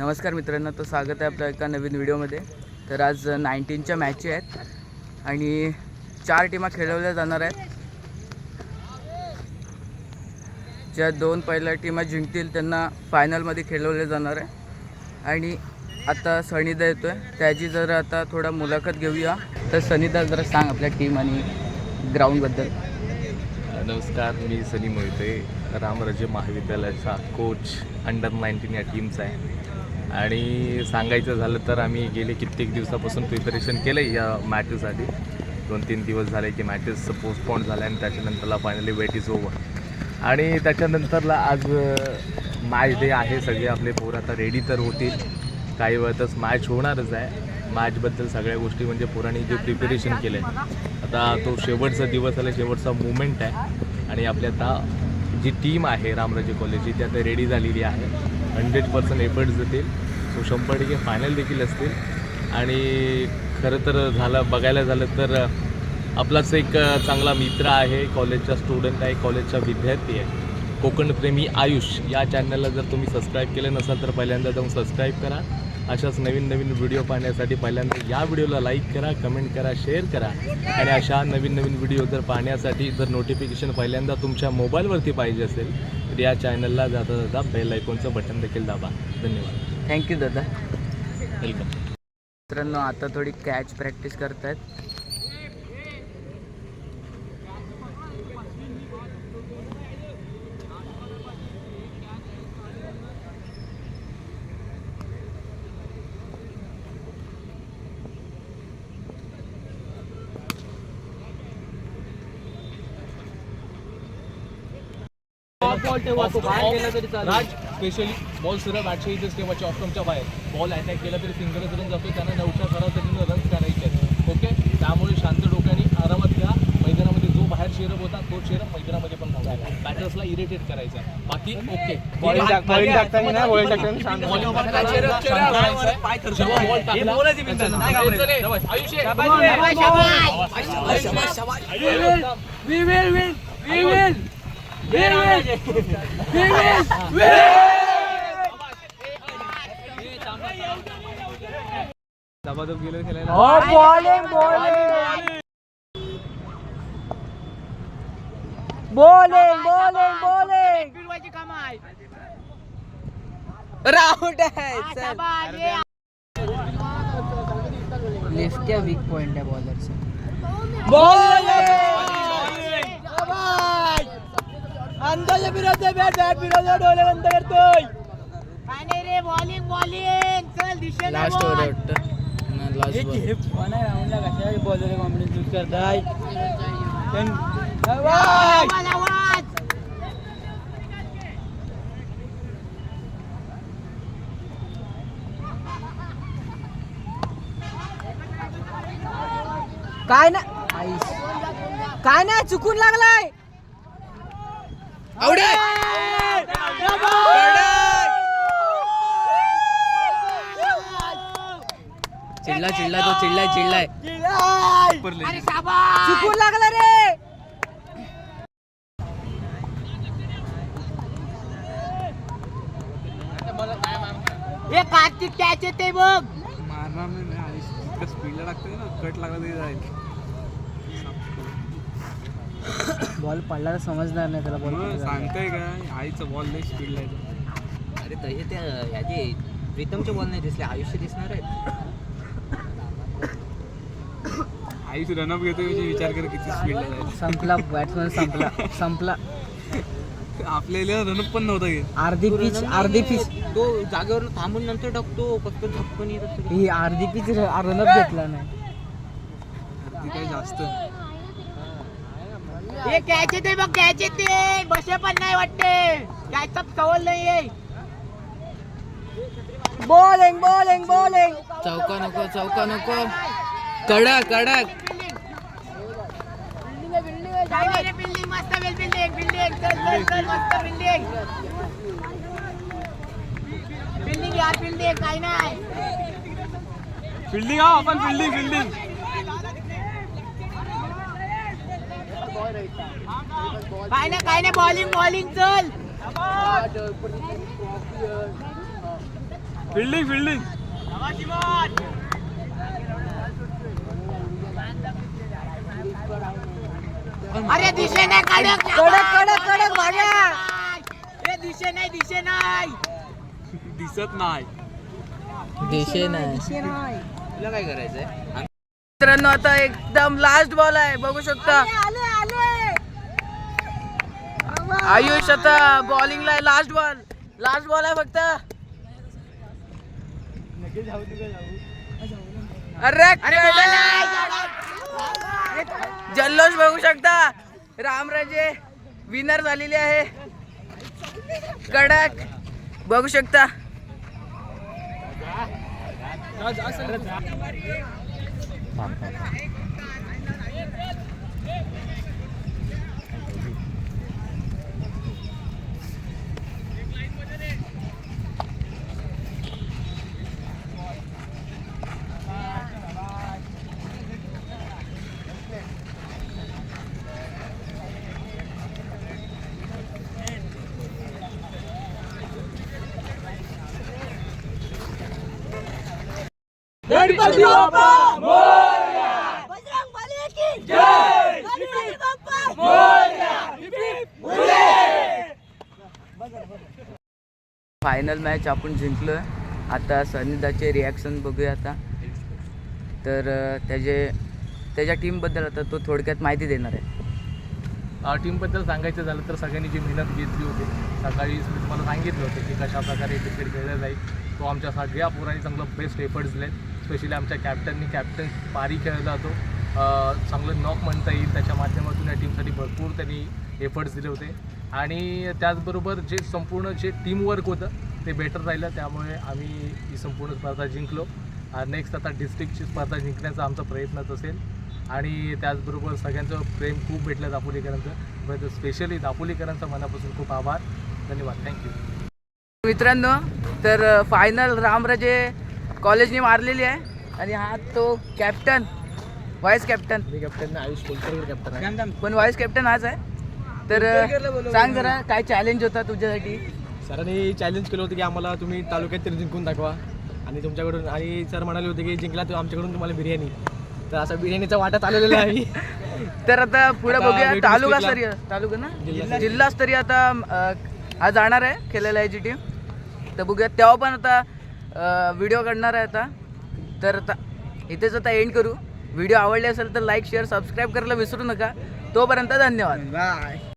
नमस्कार मित्रांनो तर स्वागत आहे आपल्या एका नवीन व्हिडिओमध्ये. तर आज नाईन्टीनच्या मॅची आहेत आणि चार टीमा खेळवल्या जाणार आहेत. ज्या दोन पहिल्या टीमा जिंकतील त्यांना फायनलमध्ये खेळवले जाणार आहे. आणि आता सनिदा येतो आहे त्याची जर आता थोडा मुलाखत घेऊया. तर सनिदा जरा सांग आपल्या टीम आणि ग्राउंडबद्दल नमस्कार मी सनी मोहिते रामराज्य महाविद्यालयाचा कोच अंडर नाईन्टीन या टीमचा आहे. आणि सांगायचं झालं तर आम्ही गेले कित्येक दिवसापासून प्रिपरेशन केलं आहे या मॅचेससाठी दोन तीन दिवस झाले की मॅचेस पोस्टपोन झाल्या आणि त्याच्यानंतरला फायनली वेट इज ओव्हर आणि त्याच्यानंतरला आज मॅच डे आहे सगळे आपले पोर आता रेडी तर होतील. काही वेळातच मॅच होणारच आहे. मॅचबद्दल सगळ्या गोष्टी म्हणजे पोरांनी जे प्रिपरेशन केलं आहे आता तो शेवटचा दिवस आला शेवटचा मुमेंट आहे. आणि आपली आता जी टीम आहे रामराजे कॉलेजची ती आता रेडी झालेली आहे. हंड्रेड पर्सेंट एफर्ट्स देतील. सो शंभर टक्के फायनल देखील असतील. आणि खरं तर झालं बघायला झालं तर आपलाच एक चांगला मित्र आहे कॉलेजचा स्टुडंट आहे कॉलेजचा विद्यार्थी आहे. कोकणप्रेमी आयुष या चॅनलला जर तुम्ही सबस्क्राईब केलं नसाल तर पहिल्यांदा जाऊन सबस्क्राईब करा. अशाच नवीन नवीन व्हिडिओ पाहण्यासाठी पहिल्यांदा या व्हिडिओला लाईक करा कमेंट करा शेअर करा. आणि अशा नवीन नवीन व्हिडिओ जर पाहण्यासाठी जर नोटिफिकेशन पहिल्यांदा तुमच्या मोबाईलवरती पाहिजे असेल तर या चॅनलला जाता जाता बेल आयकॉनचं बटन देखील दाबा. धन्यवाद. थँक्यू दादा. वेलकम मित्रांनो आता थोडी कॅच प्रॅक्टिस करतायत राज स्पेशली बॉल सरळ बॅटच्या इथेच ठेवायचे ऑफकमच्या बाहेर. बॉल अटॅक केला तरी सिंगल करून जातो त्यांना नऊच्या सरासरीनं रन्स करायचे. आहेत ओके त्यामुळे शांत डोक्याने आरामात घ्या मैदानामध्ये जो बाहेर शेरप होता तो शेरप मैदानामध्ये पण घालायचा बॅटर्सला इरिटेट करायचा. बाकी ओके ball टाकला. दबादब गेलो खेळायला bowling bowling bowling bowling bowling route आहे लेफ़्ट वीक पॉइंट आहे बॉलरचा अंदाजे फिरवते बॅट बॅट फिरवते डोळे बंद करतोय. रे बॉलिंग बॉलिंग चल दिशेला लास्ट. ओव्हर वाटतं. लास्ट बॉलर कॉम्बिनेशन चूज करताय? आवाज, आवाज. काय ना काय नाही चुकून लागलाय. चिडला चिडला तो चिडलाय चिडलाय. चुकून लागला रे! हे कार्तिक कॅच येते बघ. मारणार नाही स्पीडला लागतंय ना कट लागला तरी जाईल. बॉल पडला तर समजणार नाही त्याला मग सांगताय का? आईचं बॉल लई स्पीडला आहे अरे तसे त्या ह्याचे प्रीतमचे बॉल नाही दिसले आयुष्य दिसणार आहे आईच रनअप घेतोय म्हणजे विचार कर किती स्पीडला जाईल. संपला बॅट्समॅन संपला संपला. आपल्याला रनअप पण नव्हता घेत. अर्धी पिच अर्धी पिच तो जागेवर थांबून नंतर टाकतो फक्त झपकन येत असतो. ही अर्धी पिच रनअप घेतला नाही. ती काही जास्त. हे कॅच येते बघ कॅच येते बसे पण नाही वाटते. कॅचचा सवल नाहीये. बॉलिंग बॉलिंग बॉलिंग चौका नको चौका नको. कडक कडक. बिल्डिंग मस्त बिल्डिंग बिल्डिंग मस्त बिल्डिंग बिल्डिंग यार बिल्डिंग काय नाही. फिल्डिंग हा आपण फिल्डिंग फिल्डिंग काय नाही काय नाही बॉलिंग बॉलिंग चल. फिल्डिंग फिल्डिंग अरे दिशे नाही कडक कडक कडक कडक भाड्या हे दिशे नाही दिशे नाही दिसत नाही. तुला काय करायचंय मित्रांनो आता एकदम लास्ट बॉल आहे. बघू शकता. आयुष आता बॉलिंगला आहे लास्ट बॉल लास्ट बॉल आहे फक्त. अरे जल्लोष बघू शकता. रामराजे विनर झालेले आहे. कडक. बघू शकता. फायनल मॅच आपण जिंकलो आहे आता सनिदाचे रिॲक्शन बघूया आता. तर त्याचे त्याच्या टीमबद्दल आता तो थोडक्यात माहिती देणार आहे. टीमबद्दल सांगायचं झालं तर सगळ्यांनी जी मेहनत घेतली होती सकाळीच मी तुम्हाला सांगितलं होतं की कशा प्रकारे क्रिकेट खेळलं जाईल. तो आमच्या सगळ्या पोरांनी चांगलं बेस्ट एफर्ट्स दिले स्पेशली आमच्या कॅप्टननी कॅप्टन पारी खेळला तो चांगलं नॉक म्हणता येईल. त्याच्या माध्यमातून या टीमसाठी भरपूर त्यांनी एफर्ट्स दिले होते. आणि त्याचबरोबर जे संपूर्ण जे टीमवर्क होतं ते बेटर राहिलं. त्यामुळे आम्ही ही संपूर्ण स्पर्धा जिंकलो. नेक्स्ट आता डिस्ट्रिक्टची स्पर्धा जिंकण्याचा आमचा प्रयत्नच असेल. आणि त्याचबरोबर सगळ्यांचं प्रेम खूप भेटलं दापोलीकरांचं. पण स्पेशली दापोलीकरांचा मनापासून खूप आभार. धन्यवाद. थँक्यू मित्रांनो तर फायनल रामराजे कॉलेजने मारलेली आहे. आणि हा तो captain vice captain captain Ayush captain पण व्हाईस कॅप्टन हाच आहे. तर सांग जरा काय चॅलेंज होता तुझ्यासाठी? सरांनी चॅलेंज केलं होतं की आम्हाला तुम्ही तालुक्यात तरी जिंकून दाखवा. आणि तुमच्याकडून आणि सर म्हणाले होते की जिंकला तर आमच्याकडून तुम्हाला बिर्याणी. तर असा बिर्याणीचा वाटा आलेला आहे. तर आता पुढे बघूया वेट तालुका डिस्ट्रिक्टला- स्तरीय तालुका ना? जिल्हा- जिल्हास्तरीय आता आज जाणार आहे खेळायला याची टीम तर बघूया तेव्हा पण आता व्हिडिओ काढणार आहे आता. तर आता इथेच आता एंड करू. व्हिडिओ आवडले असेल तर लाईक शेअर सबस्क्राईब करायला विसरू नका. तोपर्यंत धन्यवाद. बाय